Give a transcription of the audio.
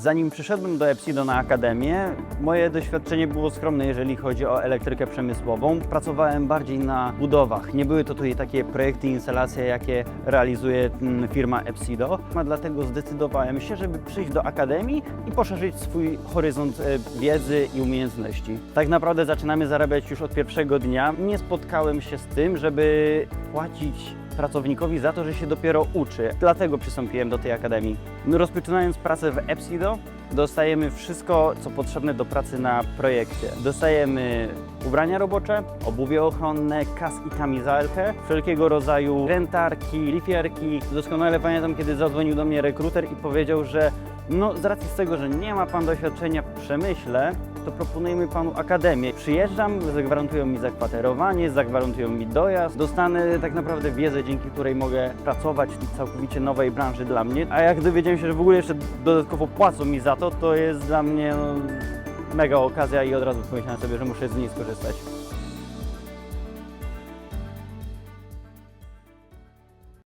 Zanim przyszedłem do Epsido na akademię, moje doświadczenie było skromne, jeżeli chodzi o elektrykę przemysłową. Pracowałem bardziej na budowach. Nie były to tutaj takie projekty instalacje, jakie realizuje mm, firma Epsido. Dlatego zdecydowałem się, żeby przyjść do akademii i poszerzyć swój horyzont e, wiedzy i umiejętności. Tak naprawdę zaczynamy zarabiać już od pierwszego dnia. Nie spotkałem się z tym, żeby płacić pracownikowi za to, że się dopiero uczy. Dlatego przystąpiłem do tej akademii. No, Rozpoczynając pracę w Epsido, dostajemy wszystko, co potrzebne do pracy na projekcie. Dostajemy ubrania robocze, obuwie ochronne, kask i kamizelkę, wszelkiego rodzaju rentarki, lifierki. Doskonale pamiętam, kiedy zadzwonił do mnie rekruter i powiedział, że no z racji z tego, że nie ma Pan doświadczenia w przemyśle, to proponujemy Panu akademię. Przyjeżdżam, zagwarantują mi zakwaterowanie, zagwarantują mi dojazd, dostanę tak naprawdę wiedzę, dzięki której mogę pracować w całkowicie nowej branży dla mnie. A jak dowiedziałem się, że w ogóle jeszcze dodatkowo płacą mi za to, to jest dla mnie no, mega okazja i od razu pomyślałem sobie, że muszę z niej skorzystać.